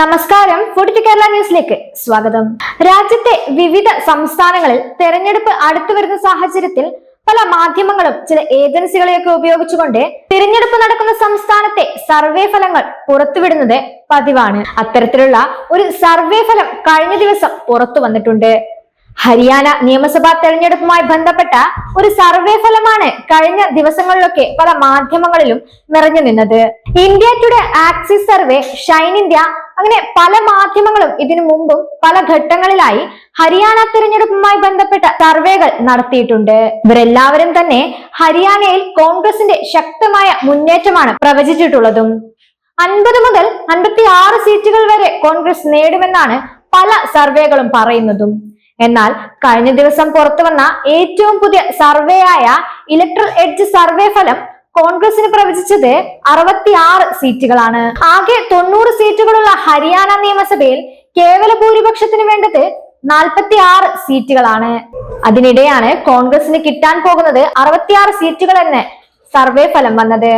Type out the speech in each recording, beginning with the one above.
നമസ്കാരം. ഫുഡ് കേരള ന്യൂസിലേക്ക് സ്വാഗതം. രാജ്യത്തെ വിവിധ സംസ്ഥാനങ്ങളിൽ തെരഞ്ഞെടുപ്പ് അടുത്തു വരുന്ന സാഹചര്യത്തിൽ പല മാധ്യമങ്ങളും ചില ഏജൻസികളെയൊക്കെ ഉപയോഗിച്ചുകൊണ്ട് തിരഞ്ഞെടുപ്പ് നടക്കുന്ന സംസ്ഥാനത്തെ സർവേ ഫലങ്ങൾ പുറത്തുവിടുന്നത് പതിവാണ്. അത്തരത്തിലുള്ള ഒരു സർവേ ഫലം കഴിഞ്ഞ ദിവസം പുറത്തു വന്നിട്ടുണ്ട്. ഹരിയാന നിയമസഭാ തെരഞ്ഞെടുപ്പുമായി ബന്ധപ്പെട്ട ഒരു സർവേ ഫലമാണ് കഴിഞ്ഞ ദിവസങ്ങളിലൊക്കെ പല മാധ്യമങ്ങളിലും നിറഞ്ഞു നിന്നത്. India Today Axis survey shine India അങ്ങനെ പല മാധ്യമങ്ങളും ഇതിനു മുമ്പും പല ഘട്ടങ്ങളിലായി ഹരിയാന തിരഞ്ഞെടുപ്പുമായി ബന്ധപ്പെട്ട സർവേകൾ നടത്തിയിട്ടുണ്ട്. ഇവരെല്ലാവരും തന്നെ ഹരിയാനയിൽ കോൺഗ്രസിന്റെ ശക്തമായ മുന്നേറ്റമാണ് പ്രവചിച്ചിട്ടുള്ളതും. അൻപത് മുതൽ അൻപത്തി ആറ് സീറ്റുകൾ വരെ കോൺഗ്രസ് നേടുമെന്നാണ് പല സർവേകളും പറയുന്നതും. എന്നാൽ കഴിഞ്ഞ ദിവസം പുറത്തു വന്ന ഏറ്റവും പുതിയ സർവേ ആയ ഇലക്ട്രൽ എഡ്ജ് സർവേ ഫലം കോൺഗ്രസിന് പ്രവചിച്ചത് അറുപത്തിയാറ് സീറ്റുകളാണ്. ആകെ തൊണ്ണൂറ് സീറ്റുകളുള്ള ഹരിയാന നിയമസഭയിൽ കേവല ഭൂരിപക്ഷത്തിന് വേണ്ടത് നാൽപ്പത്തി ആറ് സീറ്റുകളാണ്. അതിനിടെയാണ് കോൺഗ്രസിന് കിട്ടാൻ പോകുന്നത് അറുപത്തിയാറ് സീറ്റുകൾ എന്ന് സർവേ ഫലം വന്നത്.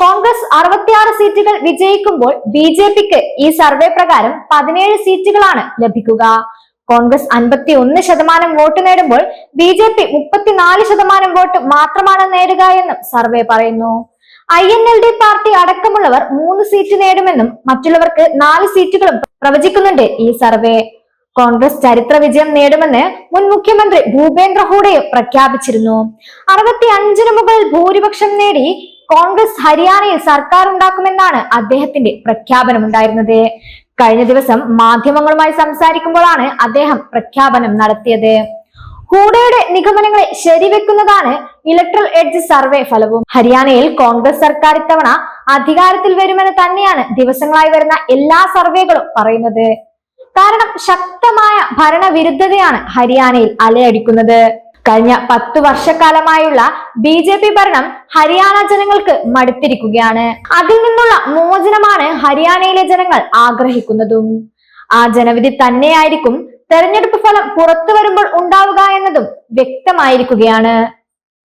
കോൺഗ്രസ് അറുപത്തിയാറ് സീറ്റുകൾ വിജയിക്കുമ്പോൾ ബി ജെ പിക്ക് ഈ സർവേ പ്രകാരം പതിനേഴ് സീറ്റുകളാണ് ലഭിക്കുക. കോൺഗ്രസ് അൻപത്തി ഒന്ന് ശതമാനം വോട്ട് നേടുമ്പോൾ ബി ജെ പി മുപ്പത്തിനാല് ശതമാനം വോട്ട് മാത്രമാണ് നേടുക എന്നും സർവേ പറയുന്നു. I N L D party അടക്കമുള്ളവർ മൂന്ന് സീറ്റ് നേടുമെന്നും മറ്റുള്ളവർക്ക് നാല് സീറ്റുകളും പ്രവചിക്കുന്നുണ്ട് ഈ സർവേ. കോൺഗ്രസ് ചരിത്ര വിജയം നേടുമെന്ന് മുൻ മുഖ്യമന്ത്രി ഭൂപേന്ദ്ര ഹൂഡയും പ്രഖ്യാപിച്ചിരുന്നു. അറുപത്തി അഞ്ചിന് മുകളിൽ ഭൂരിപക്ഷം നേടി കോൺഗ്രസ് ഹരിയാനയിൽ സർക്കാർ ഉണ്ടാക്കുമെന്നാണ് അദ്ദേഹത്തിന്റെ പ്രഖ്യാപനമുണ്ടായിരുന്നത്. കഴിഞ്ഞ ദിവസം മാധ്യമങ്ങളുമായി സംസാരിക്കുമ്പോഴാണ് അദ്ദേഹം പ്രഖ്യാപനം നടത്തിയത്. ഹൂഡയുടെ നിഗമനങ്ങളെ ശരിവെക്കുന്നതാണ് ഇലക്ട്രൽ എഡ്ജ് സർവേ ഫലവും. ഹരിയാനയിൽ കോൺഗ്രസ് സർക്കാർ ഇത്തവണ അധികാരത്തിൽ വരുമെന്ന് തന്നെയാണ് ദിവസങ്ങളായി വരുന്ന എല്ലാ സർവേകളും പറയുന്നത്. കാരണം ശക്തമായ ഭരണവിരുദ്ധതയാണ് ഹരിയാനയിൽ അലയടിക്കുന്നത്. കഴിഞ്ഞ പത്തു വർഷക്കാലമായുള്ള ബി ജെ പി ഭരണം ഹരിയാന ജനങ്ങൾക്ക് മടുത്തിരിക്കുകയാണ്. അതിൽ നിന്നുള്ള മോചനമാണ് ഹരിയാനയിലെ ജനങ്ങൾ ആഗ്രഹിക്കുന്നതും. ആ ജനവിധി തന്നെയായിരിക്കും തെരഞ്ഞെടുപ്പ് ഫലം പുറത്തു വരുമ്പോൾ ഉണ്ടാവുക എന്നതും വ്യക്തമായിരിക്കുകയാണ്.